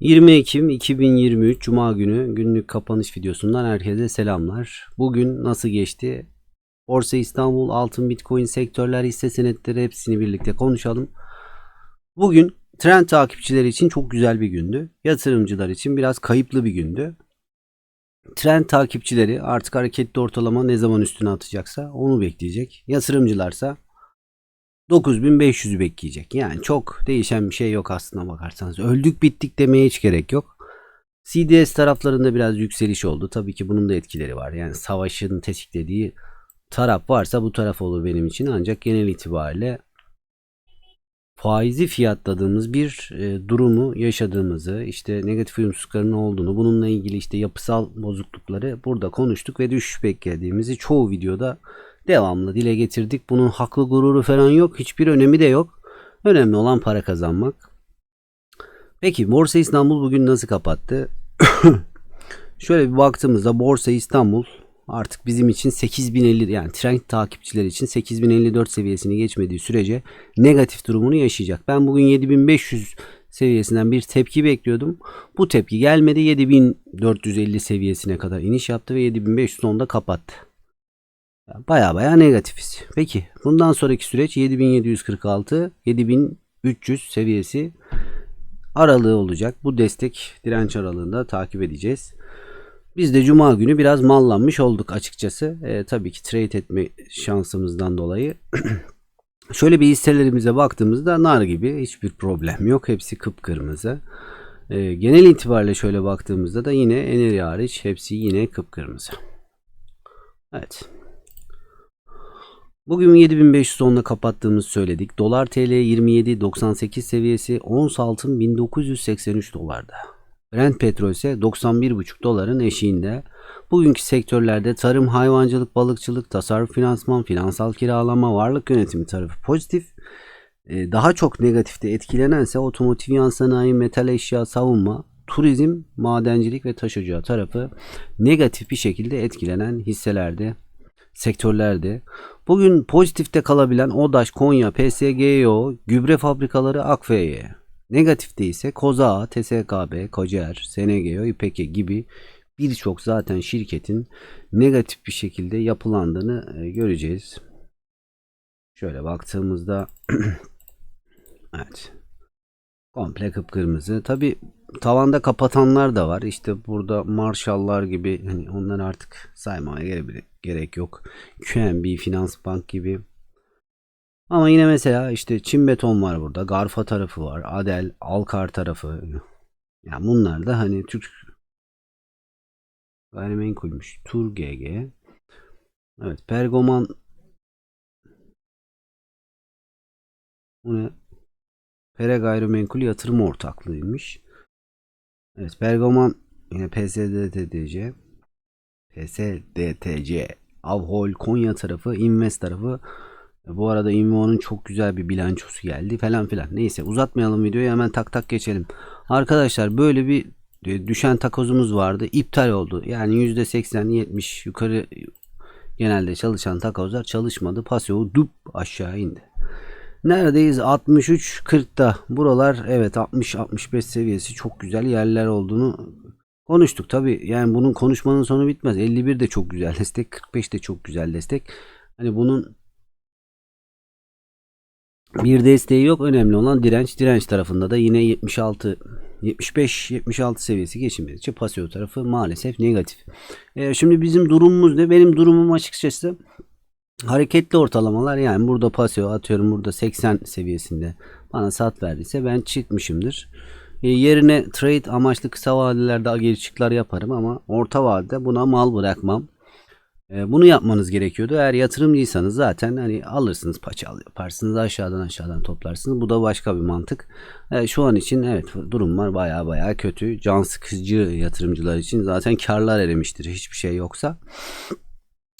20 Ekim 2023 Cuma günü günlük kapanış videosundan herkese selamlar. Bugün nasıl geçti? Borsa İstanbul, altın, bitcoin, sektörler, hisse senetleri hepsini birlikte konuşalım. Bugün trend takipçileri için çok güzel bir gündü. Yatırımcılar için biraz kayıplı bir gündü. Trend takipçileri artık hareketli ortalama ne zaman üstüne atacaksa onu bekleyecek. Yatırımcılarsa 9500'ü bekleyecek. Yani çok değişen bir şey yok aslına bakarsanız. Öldük bittik demeye hiç gerek yok. CDS taraflarında biraz yükseliş oldu. Tabii ki bunun da etkileri var. Yani savaşın tetiklediği taraf varsa bu taraf olur benim için. Ancak genel itibariyle faizi fiyatladığımız bir e, durumu yaşadığımızı, işte negatif uyumsuzlukların olduğunu, bununla ilgili işte yapısal bozuklukları burada konuştuk ve düşüş beklediğimizi çoğu videoda devamlı dile getirdik. Bunun haklı gururu falan yok. Hiçbir önemi de yok. Önemli olan para kazanmak. Peki Borsa İstanbul bugün nasıl kapattı? Şöyle bir baktığımızda Borsa İstanbul artık bizim için 8050 yani trend takipçiler için 8054 seviyesini geçmediği sürece negatif durumunu yaşayacak. Ben bugün 7500 seviyesinden bir tepki bekliyordum. Bu tepki gelmedi. 7450 seviyesine kadar iniş yaptı ve 7500 onda kapattı. Baya baya negatifiz. Peki bundan sonraki süreç 7746 7300 seviyesi aralığı olacak. Bu destek direnç aralığında takip edeceğiz. Biz de cuma günü biraz mallanmış olduk açıkçası. E, tabii ki trade etme şansımızdan dolayı. Şöyle bir hisselerimize baktığımızda nar gibi hiçbir problem yok. Hepsi kıpkırmızı. E, genel itibariyle şöyle baktığımızda da yine enerji hariç hepsi yine kıpkırmızı. Evet. Bugün 7500 onla kapattığımızı söyledik. Dolar TL 27.98 seviyesi, ons altın 1983 dolarda. Brent petrol ise 91,5 doların eşiğinde. Bugünkü sektörlerde tarım, hayvancılık, balıkçılık, tasarruf, finansman, finansal kiralama, varlık yönetimi tarafı pozitif. Ee, Daha çok negatifte etkilenense otomotiv, yan sanayi, metal eşya, savunma, turizm, madencilik ve taş ocağı tarafı negatif bir şekilde etkilenen hisselerde, sektörlerde. Bugün pozitifte kalabilen ODAŞ, Konya, PSGO, gübre fabrikaları Akfe'ye. Negatifte ise Koza, TSKB, Kocer, SNGO, İPEKE gibi birçok zaten şirketin negatif bir şekilde yapılandığını e, göreceğiz. Şöyle baktığımızda evet komple kıpkırmızı. Tabi tavanda kapatanlar da var. İşte burada Marshall'lar gibi hani onları artık saymaya gere- gerek yok. QNB, Finans Bank gibi. Ama yine mesela işte Çin Beton var burada. Garfa tarafı var. Adel, Alkar tarafı. Yani bunlar da hani Türk gayrimenkulmüş. Tur GG. Evet Pergoman bu ne? Pere Gayrimenkul Yatırım Ortaklığıymış. Evet Pergoman yine PSDTC PSDTC Avhol Konya tarafı Invest tarafı bu arada Invo'nun çok güzel bir bilançosu geldi falan filan. Neyse uzatmayalım videoyu hemen tak tak geçelim. Arkadaşlar böyle bir e, düşen takozumuz vardı. iptal oldu. Yani %80-70 yukarı genelde çalışan takozlar çalışmadı. Pasyo dup aşağı indi. Neredeyiz? 63-40'da. Buralar evet 60-65 seviyesi çok güzel yerler olduğunu konuştuk. Tabi yani bunun konuşmanın sonu bitmez. 51 de çok güzel destek. 45 de çok güzel destek. Hani bunun bir desteği yok. Önemli olan direnç. Direnç tarafında da yine 76 75-76 seviyesi geçilmedikçe pasif tarafı maalesef negatif. Ee, şimdi bizim durumumuz ne? Benim durumum açıkçası hareketli ortalamalar yani burada pasif atıyorum burada 80 seviyesinde bana sat verdiyse ben çıkmışımdır. Ee, yerine trade amaçlı kısa vadelerde geri çıklar yaparım ama orta vadede buna mal bırakmam. E, Bunu yapmanız gerekiyordu. Eğer yatırımcıysanız zaten hani alırsınız paçal yaparsınız aşağıdan aşağıdan toplarsınız. Bu da başka bir mantık. E, Şu an için evet durumlar baya baya kötü. Can sıkıcı yatırımcılar için zaten karlar erimiştir hiçbir şey yoksa.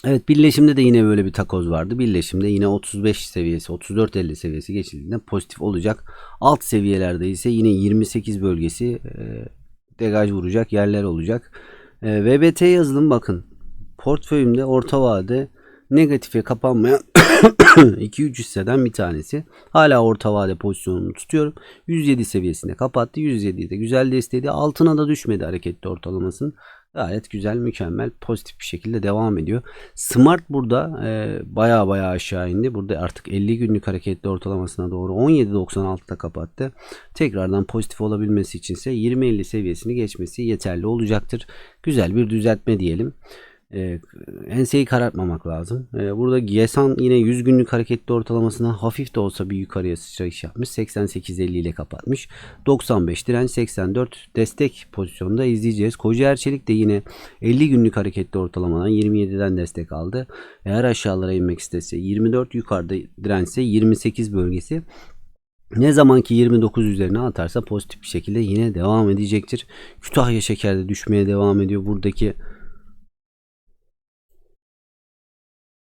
Evet birleşimde de yine böyle bir takoz vardı. Birleşimde yine 35 seviyesi 34-50 seviyesi geçildiğinde pozitif olacak. Alt seviyelerde ise yine 28 bölgesi e, degaj vuracak yerler olacak. E, VBT yazılım bakın portföyümde orta vade negatife kapanmayan 2-3 hisseden bir tanesi. Hala orta vade pozisyonumu tutuyorum. 107 seviyesinde kapattı. 107'de de güzel desteği altına da düşmedi hareketli ortalamasının. Gayet güzel, mükemmel, pozitif bir şekilde devam ediyor. Smart burada e, baya baya aşağı indi. Burada artık 50 günlük hareketli ortalamasına doğru 17.96'da kapattı. Tekrardan pozitif olabilmesi içinse 20.50 seviyesini geçmesi yeterli olacaktır. Güzel bir düzeltme diyelim. E, enseyi karartmamak lazım. E, burada Gesan yine 100 günlük hareketli ortalamasına hafif de olsa bir yukarıya sıçrayış yapmış. 88.50 ile kapatmış. 95 direnç 84 destek pozisyonda izleyeceğiz. Koca Erçelik de yine 50 günlük hareketli ortalamadan 27'den destek aldı. Eğer aşağılara inmek istese 24 yukarıda dirençse 28 bölgesi ne zaman ki 29 üzerine atarsa pozitif bir şekilde yine devam edecektir. Kütahya şekerde düşmeye devam ediyor. Buradaki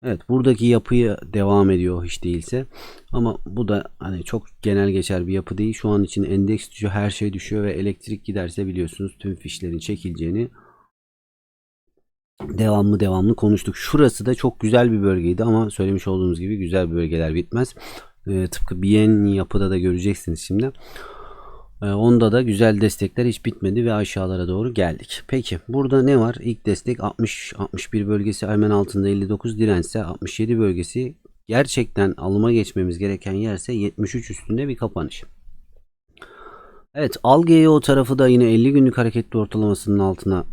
Evet buradaki yapıyı devam ediyor hiç değilse. Ama bu da hani çok genel geçer bir yapı değil. Şu an için endeks düşüyor, her şey düşüyor ve elektrik giderse biliyorsunuz tüm fişlerin çekileceğini devamlı devamlı konuştuk. Şurası da çok güzel bir bölgeydi ama söylemiş olduğumuz gibi güzel bölgeler bitmez. Ee, tıpkı BN yapıda da göreceksiniz şimdi. Ee, onda da güzel destekler hiç bitmedi ve aşağılara doğru geldik. Peki burada ne var? İlk destek 60-61 bölgesi hemen altında 59 dirençse 67 bölgesi gerçekten alıma geçmemiz gereken yerse 73 üstünde bir kapanış. Evet Algeo tarafı da yine 50 günlük hareketli ortalamasının altına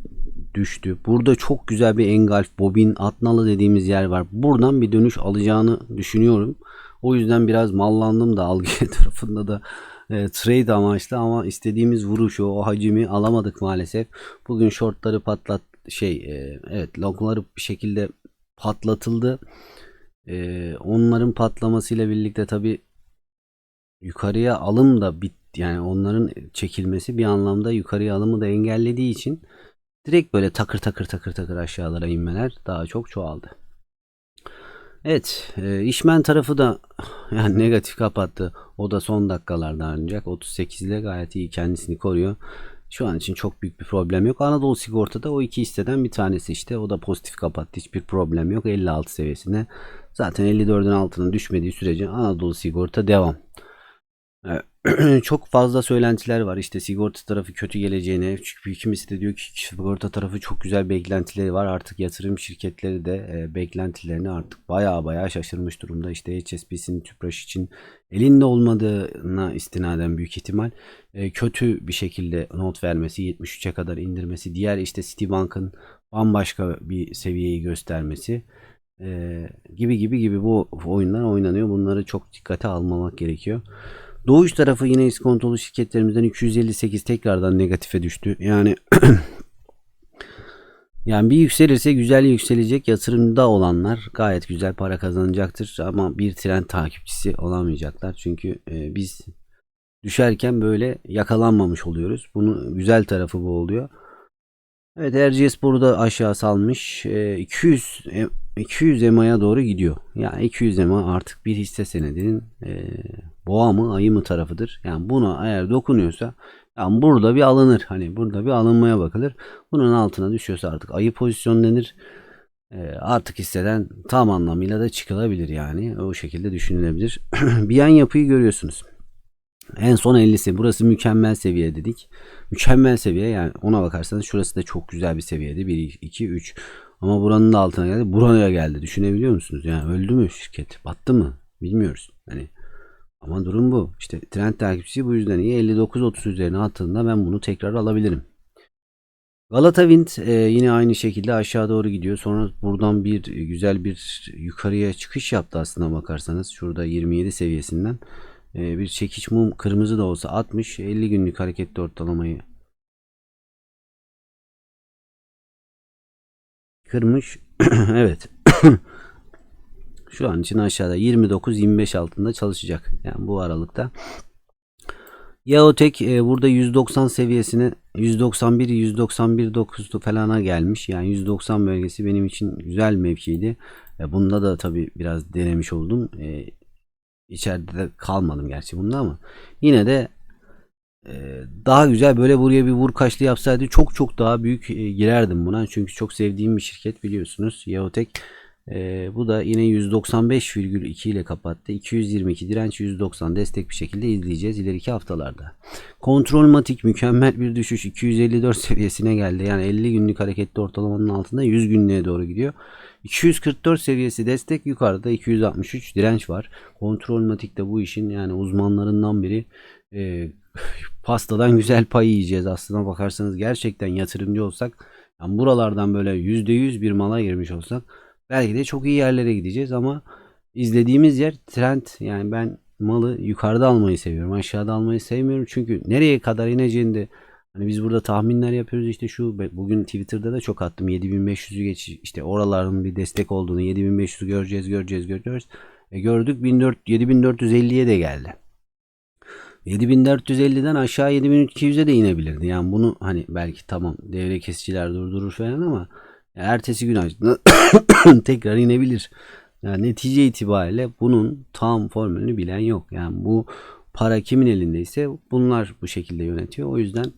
düştü. Burada çok güzel bir engulf, bobin, atnalı dediğimiz yer var. Buradan bir dönüş alacağını düşünüyorum. O yüzden biraz mallandım da Algeo tarafında da e, trade amaçlı ama istediğimiz vuruşu o hacimi alamadık maalesef. Bugün shortları patlat şey e, evet longları bir şekilde patlatıldı. E, onların patlamasıyla birlikte tabi yukarıya alım da bit yani onların çekilmesi bir anlamda yukarıya alımı da engellediği için direkt böyle takır takır takır takır aşağılara inmeler daha çok çoğaldı. Evet, e, işmen tarafı da yani negatif kapattı. O da son dakikalarda ancak 38 ile gayet iyi kendisini koruyor. Şu an için çok büyük bir problem yok. Anadolu Sigorta'da o iki hisseden bir tanesi işte. O da pozitif kapattı. Hiçbir problem yok. 56 seviyesinde. Zaten 54'ün altına düşmediği sürece Anadolu Sigorta devam. çok fazla söylentiler var. İşte sigorta tarafı kötü geleceğine. Çünkü kimisi de diyor ki sigorta tarafı çok güzel beklentileri var. Artık yatırım şirketleri de e, beklentilerini artık baya baya şaşırmış durumda. İşte HSBC'nin Tüpraş için elinde olmadığına istinaden büyük ihtimal e, kötü bir şekilde not vermesi, 73'e kadar indirmesi, diğer işte Citibank'ın bambaşka bir seviyeyi göstermesi e, gibi gibi gibi bu oyunlar oynanıyor. Bunları çok dikkate almamak gerekiyor. Doğuş tarafı yine iskontolu şirketlerimizden 258 tekrardan negatife düştü. Yani yani bir yükselirse güzel yükselecek yatırımda olanlar gayet güzel para kazanacaktır ama bir trend takipçisi olamayacaklar. Çünkü e, biz düşerken böyle yakalanmamış oluyoruz. Bunun güzel tarafı bu oluyor. Evet Erciyes burada aşağı salmış. E, 200 200 EMA'ya doğru gidiyor. Yani 200 EMA artık bir hisse senedinin e, boğa mı ayı mı tarafıdır. Yani buna eğer dokunuyorsa yani burada bir alınır. Hani burada bir alınmaya bakılır. Bunun altına düşüyorsa artık ayı pozisyon denir. E, artık hisseden tam anlamıyla da çıkılabilir yani. O şekilde düşünülebilir. bir yan yapıyı görüyorsunuz. En son 50'si. Burası mükemmel seviye dedik. Mükemmel seviye yani ona bakarsanız şurası da çok güzel bir seviyede. 1, 2, 3. Ama buranın da altına geldi. Buraya geldi. Düşünebiliyor musunuz? Yani öldü mü şirket? Battı mı? Bilmiyoruz. Hani ama durum bu. İşte trend takipçisi bu yüzden iyi. 59-30 üzerine attığında ben bunu tekrar alabilirim. Galata Wind e, yine aynı şekilde aşağı doğru gidiyor. Sonra buradan bir güzel bir yukarıya çıkış yaptı aslında bakarsanız. Şurada 27 seviyesinden. E, bir çekiç mum kırmızı da olsa 60 50 günlük hareketli ortalamayı kırmış. evet. Şu an için aşağıda 29-25 altında çalışacak. Yani bu aralıkta. Yaotek e, burada 190 seviyesine 191 191 9'du falana gelmiş. Yani 190 bölgesi benim için güzel mevkiydi. E, bunda da tabi biraz denemiş oldum. E, içeride de kalmadım gerçi bunda ama yine de daha güzel böyle buraya bir vur kaçlı yapsaydı çok çok daha büyük e, girerdim buna. Çünkü çok sevdiğim bir şirket biliyorsunuz. Yaotek Ee, bu da yine 195,2 ile kapattı. 222 direnç 190 destek bir şekilde izleyeceğiz ileriki haftalarda. Kontrolmatik mükemmel bir düşüş 254 seviyesine geldi. Yani 50 günlük hareketli ortalamanın altında 100 günlüğe doğru gidiyor. 244 seviyesi destek yukarıda 263 direnç var. Kontrolmatik de bu işin yani uzmanlarından biri. Ee, pastadan güzel pay yiyeceğiz aslına bakarsanız. Gerçekten yatırımcı olsak yani buralardan böyle %100 bir mala girmiş olsak belki de çok iyi yerlere gideceğiz. Ama izlediğimiz yer trend. Yani ben malı yukarıda almayı seviyorum aşağıda almayı sevmiyorum. Çünkü nereye kadar ineceğini de hani biz burada tahminler yapıyoruz. İşte şu bugün Twitter'da da çok attım. 7500'ü geç işte oraların bir destek olduğunu 7500'ü göreceğiz göreceğiz göreceğiz. E gördük 1400 7450'ye de geldi 7450'den aşağı 7200'e de inebilirdi. Yani bunu hani belki tamam devre kesiciler durdurur falan ama ertesi gün açtığında tekrar inebilir. Yani netice itibariyle bunun tam formülünü bilen yok. Yani bu para kimin elindeyse bunlar bu şekilde yönetiyor. O yüzden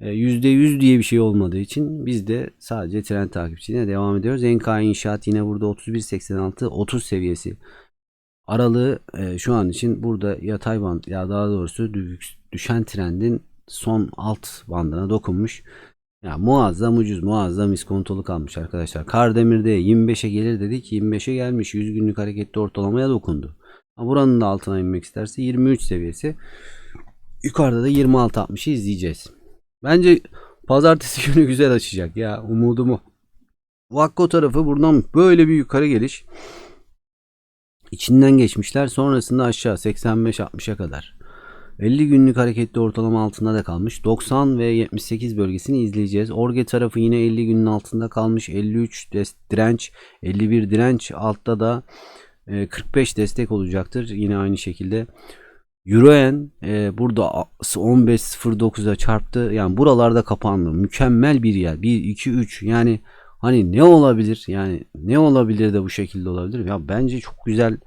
%100 diye bir şey olmadığı için biz de sadece trend takipçiliğine devam ediyoruz. NK İnşaat yine burada 31.86 30 seviyesi aralığı e, şu an için burada yatay band ya daha doğrusu düşen trendin son alt bandına dokunmuş. Ya muazzam ucuz muazzam iskontolu kalmış arkadaşlar. Kardemir'de 25'e gelir dedik 25'e gelmiş 100 günlük hareketli ortalamaya dokundu. Ha, buranın da altına inmek isterse 23 seviyesi. Yukarıda da 26.60'ı izleyeceğiz. Bence pazartesi günü güzel açacak ya umudum o. Vakko tarafı buradan böyle bir yukarı geliş içinden geçmişler. Sonrasında aşağı 85-60'a kadar. 50 günlük hareketli ortalama altında da kalmış. 90 ve 78 bölgesini izleyeceğiz. Orge tarafı yine 50 günün altında kalmış. 53 direnç, 51 direnç. Altta da 45 destek olacaktır. Yine aynı şekilde. Euroen e, burada 15.09'a çarptı. Yani buralarda kapandı. Mükemmel bir yer. 1, 2, 3. Yani Hani ne olabilir? Yani ne olabilir de bu şekilde olabilir? Ya bence çok güzel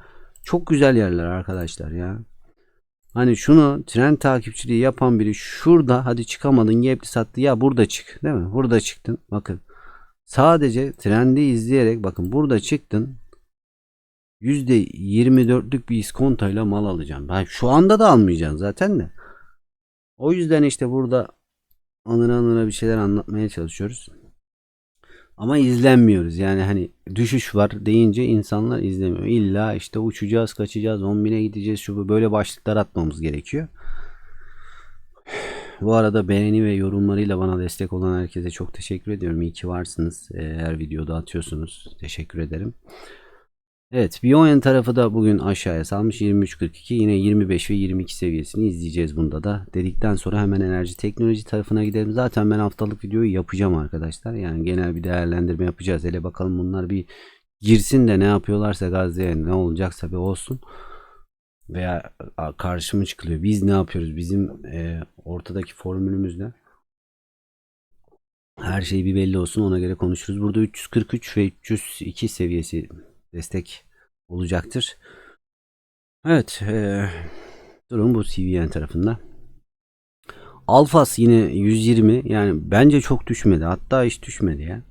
çok güzel yerler arkadaşlar ya. Hani şunu trend takipçiliği yapan biri şurada hadi çıkamadın gepli sattı ya burada çık değil mi? Burada çıktın bakın. Sadece trendi izleyerek bakın burada çıktın. %24'lük bir iskontayla mal alacağım. Ben şu anda da almayacağım zaten de. O yüzden işte burada anıra anıra bir şeyler anlatmaya çalışıyoruz. Ama izlenmiyoruz. Yani hani düşüş var deyince insanlar izlemiyor. İlla işte uçacağız, kaçacağız, 10 bine gideceğiz. Şu böyle başlıklar atmamız gerekiyor. Bu arada beğeni ve yorumlarıyla bana destek olan herkese çok teşekkür ediyorum. İyi ki varsınız. Her videoda atıyorsunuz. Teşekkür ederim. Evet Bioyen tarafı da bugün aşağıya salmış 23.42 yine 25 ve 22 seviyesini izleyeceğiz bunda da. Dedikten sonra hemen enerji teknoloji tarafına gidelim. Zaten ben haftalık videoyu yapacağım arkadaşlar. Yani genel bir değerlendirme yapacağız. Hele bakalım bunlar bir girsin de ne yapıyorlarsa Gazze'ye ne olacaksa bir olsun. Veya karşıma çıkılıyor. Biz ne yapıyoruz? Bizim e, ortadaki formülümüz ne? Her şey bir belli olsun ona göre konuşuruz. Burada 343 ve 302 seviyesi destek olacaktır. Evet. E, durum bu CVN tarafında. Alfas yine 120 yani bence çok düşmedi. Hatta hiç düşmedi ya.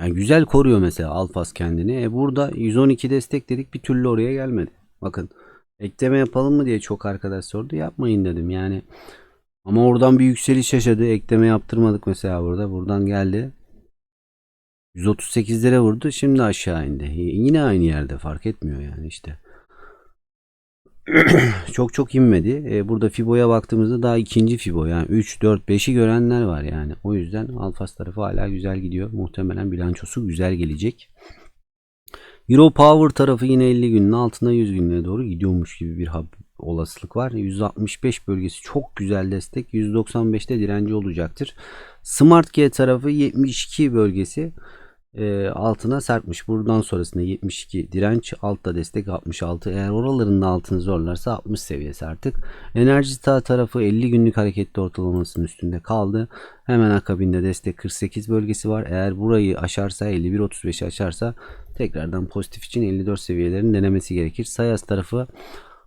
Yani güzel koruyor mesela Alfas kendini. E burada 112 destek dedik bir türlü oraya gelmedi. Bakın ekleme yapalım mı diye çok arkadaş sordu. Yapmayın dedim yani. Ama oradan bir yükseliş yaşadı. Ekleme yaptırmadık mesela burada. Buradan geldi. 138'lere vurdu. Şimdi aşağı indi. Yine aynı yerde fark etmiyor yani işte. çok çok inmedi. E, burada Fibo'ya baktığımızda daha ikinci Fibo yani 3, 4, 5'i görenler var yani. O yüzden Alfas tarafı hala güzel gidiyor. Muhtemelen bilançosu güzel gelecek. Euro Power tarafı yine 50 günün altında 100 günlere doğru gidiyormuş gibi bir olasılık var. 165 bölgesi çok güzel destek. 195'te direnci olacaktır. Smart G tarafı 72 bölgesi e, altına serpmiş. Buradan sonrasında 72 direnç, altta destek 66. Eğer oraların altını zorlarsa 60 seviyesi artık. Enerji tarafı 50 günlük hareketli ortalamasının üstünde kaldı. Hemen akabinde destek 48 bölgesi var. Eğer burayı aşarsa 51-35'i aşarsa tekrardan pozitif için 54 seviyelerin denemesi gerekir. Sayas tarafı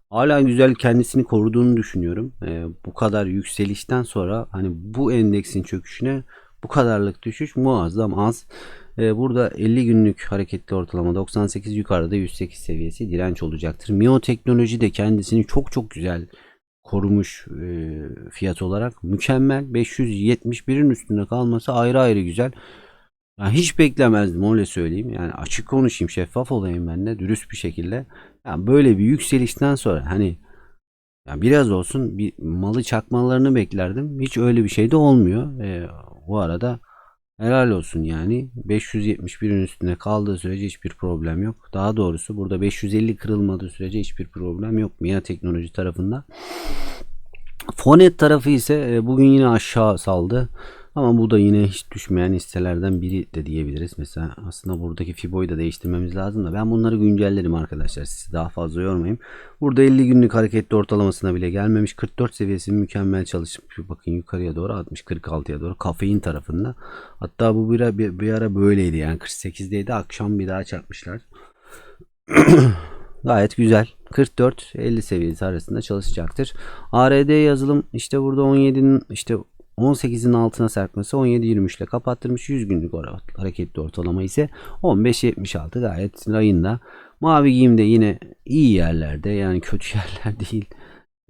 hala güzel kendisini koruduğunu düşünüyorum. E, bu kadar yükselişten sonra hani bu endeksin çöküşüne Bu kadarlık düşüş muazzam az. Ee, burada 50 günlük hareketli ortalama 98 yukarıda 108 seviyesi direnç olacaktır. Mio Teknoloji de kendisini çok çok güzel korumuş e, fiyat olarak mükemmel 571'in üstünde kalması ayrı ayrı güzel. Yani hiç beklemezdim öyle söyleyeyim. Yani açık konuşayım, şeffaf olayım ben de dürüst bir şekilde. Yani böyle bir yükselişten sonra hani yani biraz olsun bir malı çakmalarını beklerdim. Hiç öyle bir şey de olmuyor. Ee, bu arada helal olsun yani. 571'in üstünde kaldığı sürece hiçbir problem yok. Daha doğrusu burada 550 kırılmadığı sürece hiçbir problem yok. MIA teknoloji tarafında. Fonet tarafı ise e, bugün yine aşağı saldı. Ama bu da yine hiç düşmeyen hisselerden biri de diyebiliriz. Mesela aslında buradaki Fibo'yu da değiştirmemiz lazım da ben bunları güncellerim arkadaşlar. Sizi daha fazla yormayayım. Burada 50 günlük hareketli ortalamasına bile gelmemiş. 44 seviyesi mükemmel çalışmış. Bakın yukarıya doğru 60-46'ya doğru kafein tarafında. Hatta bu bir, bir, bir ara böyleydi yani 48'deydi. Akşam bir daha çarpmışlar. Gayet güzel. 44-50 seviyesi arasında çalışacaktır. ARD yazılım işte burada 17'nin işte 18'in altına serpmesi 17.23 ile kapattırmış 100 günlük hareketli ortalama ise 15.76 gayet rayında. Mavi giyim de yine iyi yerlerde yani kötü yerler değil.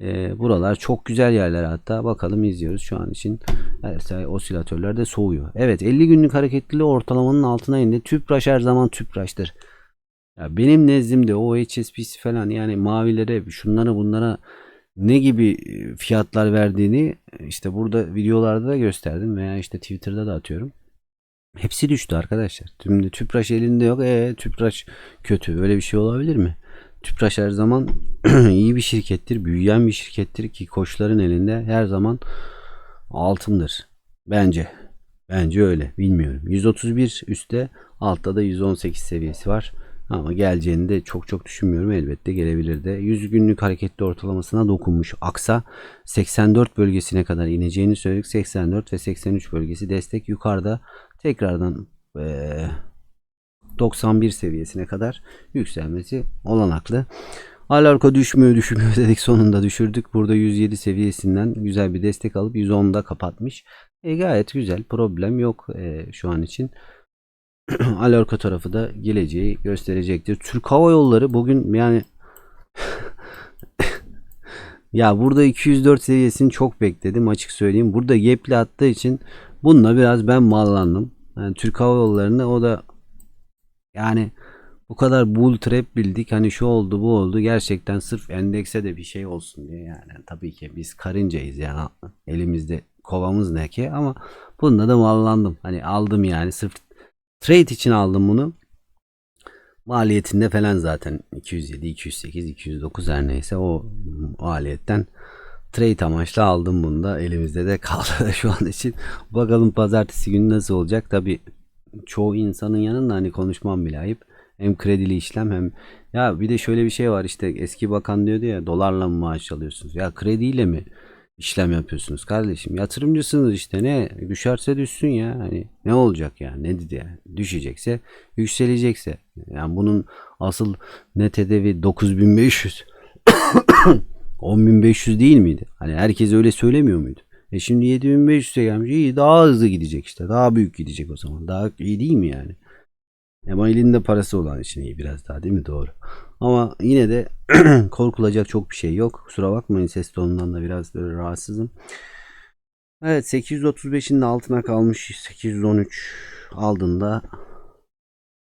E, buralar çok güzel yerler hatta bakalım izliyoruz şu an için her osilatörler de soğuyor. Evet 50 günlük hareketli ortalamanın altına indi. Tüpraş her zaman tüpraştır. Ya benim nezdimde o HSBC falan yani mavilere şunlara bunlara ne gibi fiyatlar verdiğini işte burada videolarda da gösterdim veya işte Twitter'da da atıyorum. Hepsi düştü arkadaşlar. Tüm Tüpraş elinde yok. E Tüpraş kötü. Böyle bir şey olabilir mi? Tüpraş her zaman iyi bir şirkettir. Büyüyen bir şirkettir ki koçların elinde her zaman altındır. Bence. Bence öyle. Bilmiyorum. 131 üstte altta da 118 seviyesi var. Ama geleceğini de çok çok düşünmüyorum. Elbette gelebilir de. 100 günlük hareketli ortalamasına dokunmuş. Aksa 84 bölgesine kadar ineceğini söyledik. 84 ve 83 bölgesi destek. Yukarıda tekrardan ee, 91 seviyesine kadar yükselmesi olanaklı. Alarko düşmüyor düşmüyor dedik sonunda düşürdük. Burada 107 seviyesinden güzel bir destek alıp 110'da kapatmış. E, gayet güzel problem yok e, şu an için. Alorka tarafı da geleceği gösterecektir. Türk Hava Yolları bugün yani ya burada 204 seviyesini çok bekledim açık söyleyeyim. Burada gap'li attığı için bununla biraz ben mallandım. Yani Türk Hava Yolları'nı o da yani bu kadar bull trap bildik. Hani şu oldu bu oldu. Gerçekten sırf endekse de bir şey olsun diye yani tabii ki biz karıncayız yani. Elimizde kovamız ne ki? Ama bunda da mallandım. Hani aldım yani. Sırf Trade için aldım bunu. Maliyetinde falan zaten 207, 208, 209 her neyse o maliyetten trade amaçlı aldım bunu da elimizde de kaldı şu an için. Bakalım pazartesi günü nasıl olacak. Tabi çoğu insanın yanında hani konuşmam bile ayıp. Hem kredili işlem hem ya bir de şöyle bir şey var işte eski bakan diyordu ya dolarla mı maaş alıyorsunuz? Ya krediyle mi? İşlem yapıyorsunuz kardeşim. Yatırımcısınız işte ne düşerse düşsün ya. Hani ne olacak ya? Ne dedi ya? Düşecekse yükselecekse. Yani bunun asıl net hedefi 9500 10500 değil miydi? Hani herkes öyle söylemiyor muydu? E şimdi 7500'e gelmiş. İyi daha hızlı gidecek işte. Daha büyük gidecek o zaman. Daha iyi değil mi yani? Ama elinde parası olan için iyi biraz daha değil mi? Doğru. Ama yine de korkulacak çok bir şey yok. Kusura bakmayın ses tonundan da biraz böyle rahatsızım. Evet 835'in de altına kalmış 813 aldığında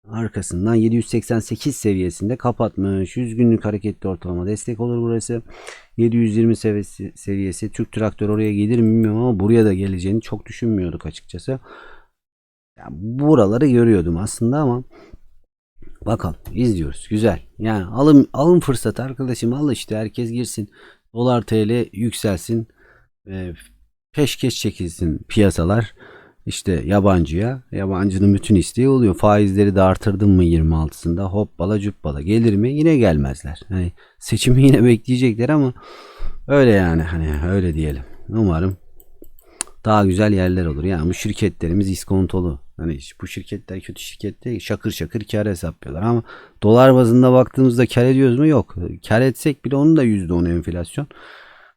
arkasından 788 seviyesinde kapatmış. 100 günlük hareketli ortalama destek olur burası. 720 seviyesi, seviyesi Türk traktör oraya gelir mi bilmiyorum ama buraya da geleceğini çok düşünmüyorduk açıkçası. Yani buraları görüyordum aslında ama bakalım izliyoruz. Güzel. Yani alın alın fırsat arkadaşım al işte herkes girsin. Dolar TL yükselsin. E, peşkeş çekilsin piyasalar. işte yabancıya. Yabancının bütün isteği oluyor. Faizleri de artırdın mı 26'sında hoppala cuppala gelir mi? Yine gelmezler. Hani seçimi yine bekleyecekler ama öyle yani hani öyle diyelim. Umarım daha güzel yerler olur. Yani bu şirketlerimiz iskontolu. Hani bu şirketler kötü şirket değil. Şakır şakır kar hesaplıyorlar ama dolar bazında baktığımızda kar ediyoruz mu? Yok. Kar etsek bile onun da %10 enflasyon.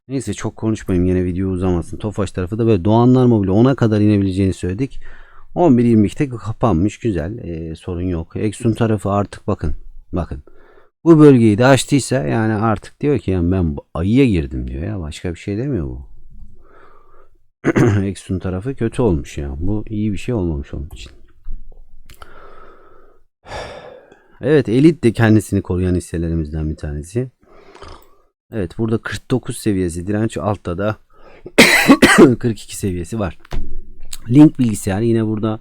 Neyse çok konuşmayayım yine video uzamasın. Tofaş tarafı da böyle Doğanlar Mobilya 10'a kadar inebileceğini söyledik. 11.22'de kapanmış güzel Ee, sorun yok. Exxon tarafı artık bakın bakın. Bu bölgeyi de açtıysa yani artık diyor ki yani ben ayıya girdim diyor ya başka bir şey demiyor bu. Exxon tarafı kötü olmuş ya. Bu iyi bir şey olmamış onun için. Evet Elit de kendisini koruyan hisselerimizden bir tanesi. Evet burada 49 seviyesi direnç altta da 42 seviyesi var. Link bilgisayar yine burada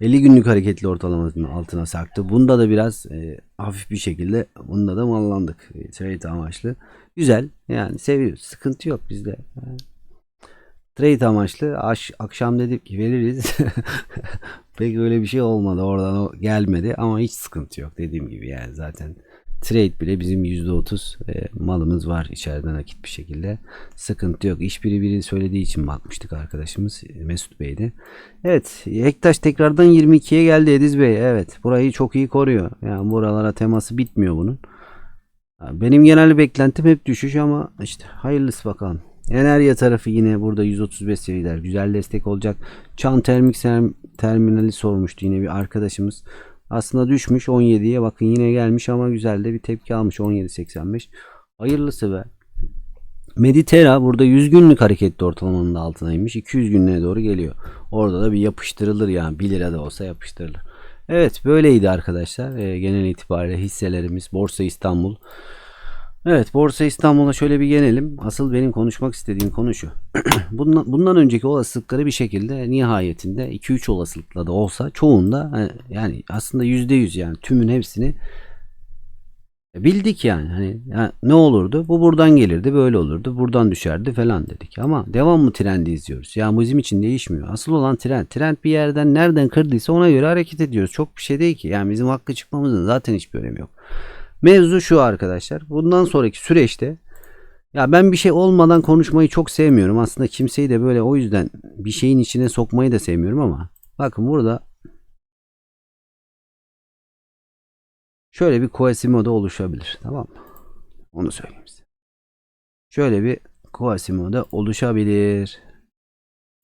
50 günlük hareketli ortalamasının altına sarktı. Bunda da biraz e, hafif bir şekilde bunda da mallandık. E, trade amaçlı. Güzel yani seviyoruz. Sıkıntı yok bizde. Trade amaçlı aş, akşam dedik ki veririz. Pek öyle bir şey olmadı. Oradan o gelmedi ama hiç sıkıntı yok dediğim gibi yani zaten trade bile bizim %30 e, malımız var içeriden nakit bir şekilde. Sıkıntı yok. İş biri biri söylediği için bakmıştık arkadaşımız e, Mesut Bey'di. Evet. Ektaş tekrardan 22'ye geldi Ediz Bey. Evet. Burayı çok iyi koruyor. Yani buralara teması bitmiyor bunun. Benim genel beklentim hep düşüş ama işte hayırlısı bakalım. Enerya tarafı yine burada 135 seviyeler güzel destek olacak. Çan termik term- terminali sormuştu yine bir arkadaşımız. Aslında düşmüş 17'ye bakın yine gelmiş ama güzel de bir tepki almış 17.85. Hayırlısı be. Meditera burada 100 günlük hareketli ortalamanın da altındaymış. 200 günlüğe doğru geliyor. Orada da bir yapıştırılır yani 1 lira da olsa yapıştırılır. Evet böyleydi arkadaşlar. Ee, genel itibariyle hisselerimiz Borsa İstanbul. Evet Borsa İstanbul'a şöyle bir gelelim. Asıl benim konuşmak istediğim konu şu. bundan, bundan önceki olasılıkları bir şekilde nihayetinde 2-3 olasılıkla da olsa çoğunda yani aslında %100 yani tümün hepsini bildik yani. Hani yani ne olurdu? Bu buradan gelirdi, böyle olurdu, buradan düşerdi falan dedik. Ama devam mı trendi izliyoruz? Ya bizim için değişmiyor. Asıl olan trend. Trend bir yerden nereden kırdıysa ona göre hareket ediyoruz. Çok bir şey değil ki. Yani bizim haklı çıkmamızın zaten hiçbir önemi yok. Mevzu şu arkadaşlar. Bundan sonraki süreçte ya ben bir şey olmadan konuşmayı çok sevmiyorum. Aslında kimseyi de böyle o yüzden bir şeyin içine sokmayı da sevmiyorum ama bakın burada şöyle bir Quasimodo oluşabilir. Tamam mı? Onu söyleyeyim size. Şöyle bir Quasimodo oluşabilir.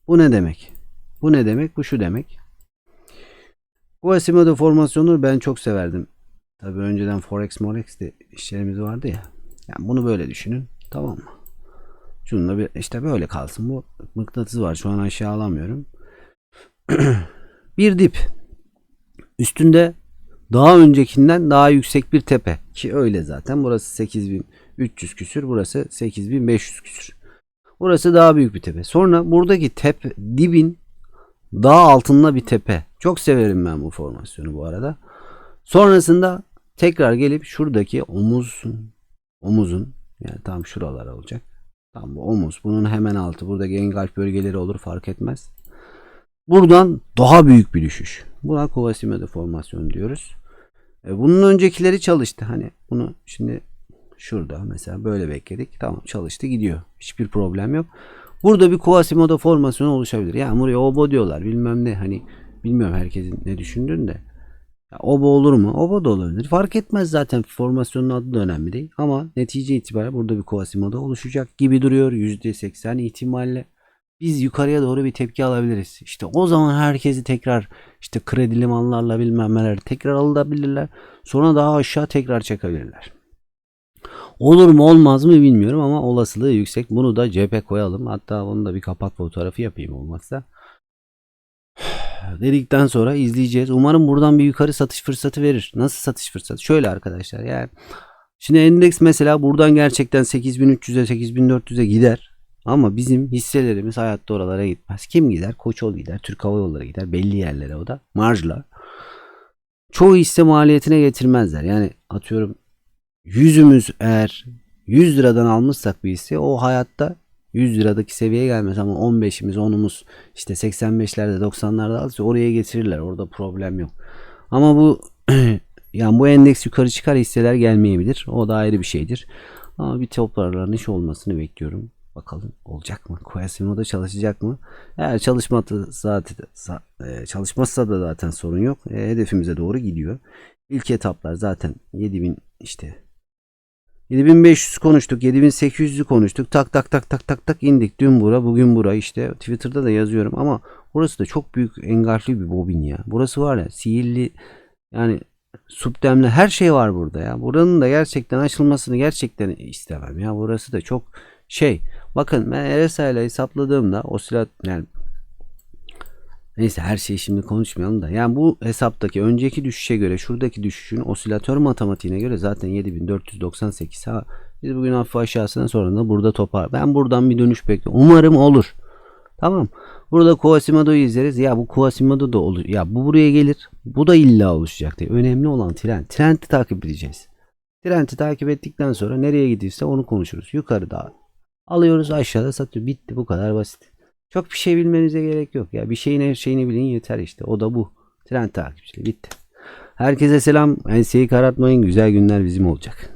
Bu ne demek? Bu ne demek? Bu şu demek. Quasimodo formasyonu ben çok severdim. Tabi önceden Forex Morex de işlerimiz vardı ya. Yani bunu böyle düşünün. Tamam mı? Şununla bir işte böyle kalsın. Bu mıknatıs var. Şu an aşağı alamıyorum. bir dip. Üstünde daha öncekinden daha yüksek bir tepe. Ki öyle zaten. Burası 8300 küsür. Burası 8500 küsür. Burası daha büyük bir tepe. Sonra buradaki tepe dibin daha altında bir tepe. Çok severim ben bu formasyonu bu arada. Sonrasında tekrar gelip şuradaki omuz omuzun yani tam şuralar olacak. Tam bu omuz. Bunun hemen altı. Burada gengalp bölgeleri olur fark etmez. Buradan daha büyük bir düşüş. Buna Kovasimede formasyon diyoruz. E bunun öncekileri çalıştı. Hani bunu şimdi şurada mesela böyle bekledik. Tamam çalıştı gidiyor. Hiçbir problem yok. Burada bir Quasimodo formasyonu oluşabilir. Yani buraya obo diyorlar bilmem ne. Hani bilmiyorum herkesin ne düşündüğünü de. Obo olur mu? Obo da olabilir. Fark etmez zaten formasyonun adı da önemli değil. Ama netice itibariyle burada bir Quasimodo oluşacak gibi duruyor. %80 ihtimalle biz yukarıya doğru bir tepki alabiliriz. İşte o zaman herkesi tekrar işte kredili mallarla bilmem neler tekrar alabilirler. Sonra daha aşağı tekrar çekebilirler. Olur mu olmaz mı bilmiyorum ama olasılığı yüksek. Bunu da cephe koyalım. Hatta onu da bir kapak fotoğrafı yapayım olmazsa. Dedikten sonra izleyeceğiz. Umarım buradan bir yukarı satış fırsatı verir. Nasıl satış fırsatı? Şöyle arkadaşlar yani şimdi endeks mesela buradan gerçekten 8300'e 8400'e gider. Ama bizim hisselerimiz hayatta oralara gitmez. Kim gider? Koçol gider. Türk Hava Yolları gider. Belli yerlere o da. Marjlar. Çoğu hisse maliyetine getirmezler. Yani atıyorum yüzümüz eğer 100 liradan almışsak bir hisse o hayatta 100 liradaki seviyeye gelmez ama 15'imiz 10'umuz işte 85'lerde 90'larda alırsa oraya getirirler. Orada problem yok. Ama bu yani bu endeks yukarı çıkar hisseler gelmeyebilir. O da ayrı bir şeydir. Ama bir toparlanış olmasını bekliyorum. Bakalım olacak mı? Quasimodo çalışacak mı? Eğer çalışmadı zaten e, çalışmazsa da zaten sorun yok. E, hedefimize doğru gidiyor. İlk etaplar zaten 7000 işte 7500 konuştuk. 7800'ü konuştuk. Tak tak tak tak tak tak indik. Dün bura bugün bura işte. Twitter'da da yazıyorum ama burası da çok büyük engarfli bir bobin ya. Burası var ya sihirli yani subdemli her şey var burada ya. Buranın da gerçekten açılmasını gerçekten istemem ya. Burası da çok şey. Bakın ben RSI ile hesapladığımda osilat yani Neyse her şeyi şimdi konuşmayalım da. Yani bu hesaptaki önceki düşüşe göre şuradaki düşüşün osilatör matematiğine göre zaten 7498 ha. Biz bugün hafif aşağısına sonra da burada topar. Ben buradan bir dönüş bekliyorum. Umarım olur. Tamam. Burada Quasimodo'yu izleriz. Ya bu Quasimodo da olur. Ya bu buraya gelir. Bu da illa oluşacak diye. Önemli olan trend. Trendi takip edeceğiz. Trendi takip ettikten sonra nereye gidiyorsa onu konuşuruz. Yukarıda alıyoruz aşağıda satıyor. Bitti bu kadar basit. Çok bir şey bilmenize gerek yok ya. Bir şeyin her şeyini bilin yeter işte. O da bu. Trend takipçiliği bitti. Herkese selam. Enseyi karartmayın. Güzel günler bizim olacak.